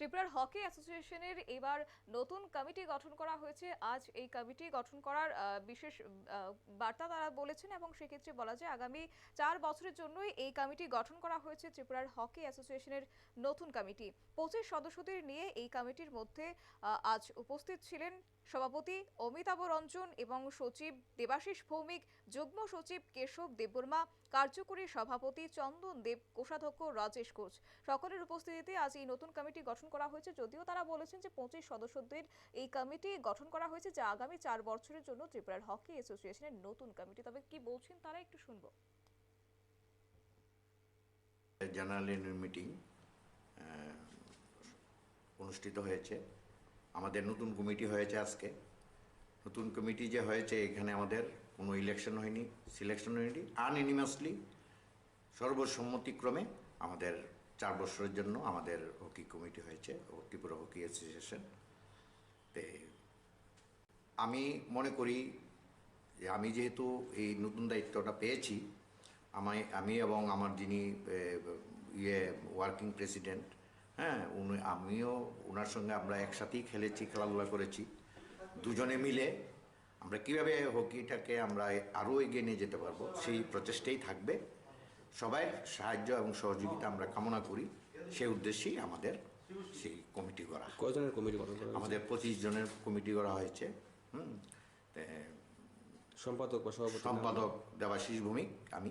ত্রিপুরার হকি অ্যাসোসিয়েশনের এবার নতুন কমিটি গঠন করা হয়েছে। আজ এই কমিটি গঠন করার বিশেষ বার্তা তারা বলেছেন এবং সেক্ষেত্রে বলা যায় আগামী চার বছরের জন্যই এই কমিটি গঠন করা হয়েছে, ত্রিপুরার হকি অ্যাসোসিয়েশনের নতুন কমিটি। পঁচিশ সদস্যদের নিয়ে এই কমিটির মধ্যে আজ উপস্থিত ছিলেন সভাপতি অমিতাভ রঞ্জন এবং সচিব দেবাশিস ভৌমিক, যুগ্ম সচিব কেশব দেববর্মা, কার্যকরী সভাপতি চন্দন দেব, কোষাধ্যক্ষ রাজেশ কোচ সকলের উপস্থিতিতে আজ এই নতুন কমিটি গঠন করা হয়েছে যদিও তারা বলেছেন যে পঁচিশ সদস্যদের এই কমিটি গঠন করা হয়েছে যা আগামী চার বছরের জন্য ত্রিপুরার হকি অ্যাসোসিয়েশনের নতুন কমিটি। তবে কি বলছেন তারা একটু শুনব। জেনারেল মিটিং অনুষ্ঠিত হয়েছে। আমাদের নতুন কমিটি হয়েছে আজকে। নতুন কমিটি যে হয়েছে, এখানে আমাদের কোনো ইলেকশন হয়নি সিলেকশন হয়নি। আনএনিমাসলি সর্বসম্মতিক্রমে আমাদের চার বছরের জন্য আমাদের হকি কমিটি হয়েছে, ত্রিপুরা হকি অ্যাসোসিয়েশন। তে আমি মনে করি যে আমি যেহেতু এই নতুন দায়িত্বটা পেয়েছি, আমায়, আমি এবং আমার যিনি ইয়ে ওয়ার্কিং প্রেসিডেন্ট হ্যাঁ উনি, আমিও ওনার সঙ্গে আমরা একসাথেই খেলেছি, খেলাধুলা করেছি, দুজনে মিলে আমরা কীভাবে হকিটাকে আমরা আরও এগিয়ে নিয়ে যেতে পারব, সেই প্রচেষ্টাই থাকবে। সবাই সাহায্য এবং সহযোগিতা আমরা কামনা করি। সেই উদ্দেশ্যেই আমাদের সেই কমিটি করা কয়জনের কমিটি করা হয়েছে? আমাদের পঁচিশ জনের কমিটি করা হয়েছে। হুম সম্পাদক বা সভাপতি সম্পাদক দেবাশিস ভৌমিক আমি।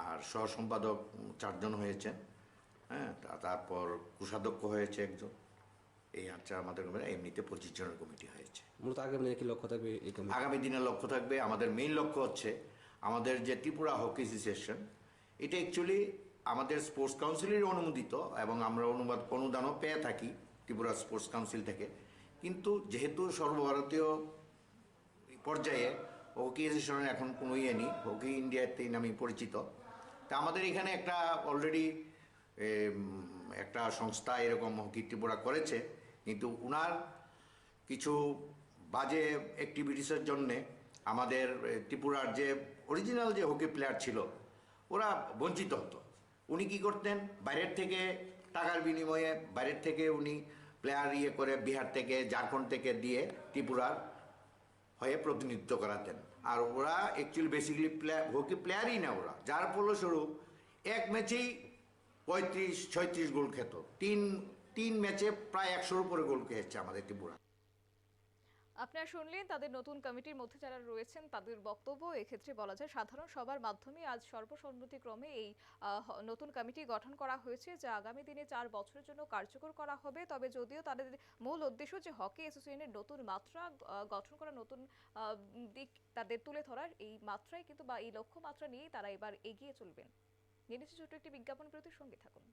আর সহ সম্পাদক চারজন হয়েছেন হ্যাঁ তারপর কোষাধ্যক্ষ হয়েছে একজন। এই হচ্ছে আমাদের এমনিতে পঁচিশ জনের কমিটি হয়েছে। মূলত আগামী দিনে কি লক্ষ্য থাকবে আগামী দিনের লক্ষ্য থাকবে। আমাদের মেইন লক্ষ্য হচ্ছে আমাদের যে ত্রিপুরা হকি অ্যাসোসিয়েশন এটা অ্যাকচুয়ালি আমাদের স্পোর্টস কাউন্সিলের অনুমোদিত এবং আমরা অনুবাদ, অনুদানও পেয়ে থাকি ত্রিপুরা স্পোর্টস কাউন্সিল থেকে। কিন্তু যেহেতু সর্বভারতীয় পর্যায়ে হকি অ্যাসোসিয়েশনের এখন কোনো ইয়ে নেই হকি ইন্ডিয়াতে নামে পরিচিত। তা আমাদের এখানে একটা অলরেডি একটা সংস্থা এরকম হকি ত্রিপুরা করেছে। কিন্তু উনার কিছু বাজে অ্যাক্টিভিটিসের জন্যে আমাদের ত্রিপুরার যে অরিজিনাল যে হকি প্লেয়ার ছিল ওরা বঞ্চিত হতো। উনি কি করতেন? বাইরের থেকে টাকার বিনিময়ে বাইরের থেকে উনি প্লেয়ার ইয়ে করে বিহার থেকে, ঝাড়খণ্ড থেকে দিয়ে ত্রিপুরার হয়ে প্রতিনিধিত্ব করাতেন। আর ওরা অ্যাকচুয়ালি বেসিক্যালি প্লেয়ার হকি প্লেয়ারই না ওরা। যার ফলস্বরূপ এক ম্যাচেই পঁয়ত্রিশ, ছয়ত্রিশ গোল খেত। তিন তিন ম্যাচে প্রায় একশোর উপরে গোল খেয়েছে আমাদের ত্রিপুরা। আপনারা শুনলেন তাদের নতুন কমিটির মধ্যে যারা রয়েছেন তাদের বক্তব্য। এক্ষেত্রে বলা যায় সাধারণ সবার মাধ্যমে আজ সর্বসম্মতিক্রমে এই নতুন কমিটি গঠন করা হয়েছে যা আগামী দিনে চার বছরের জন্য কার্যকর করা হবে। তবে যদিও তাদের মূল উদ্দেশ্য যে হকি অ্যাসোসিয়েশনের নতুন মাত্রা গঠন করা নতুন দিক তাদের তুলে ধরার এই মাত্রায় কিন্তু বা এই লক্ষ্যমাত্রা নিয়েই তারা এবার এগিয়ে চলবেন। নিয়ে ছোট একটি বিজ্ঞাপন বিরতির সঙ্গে থাকুন।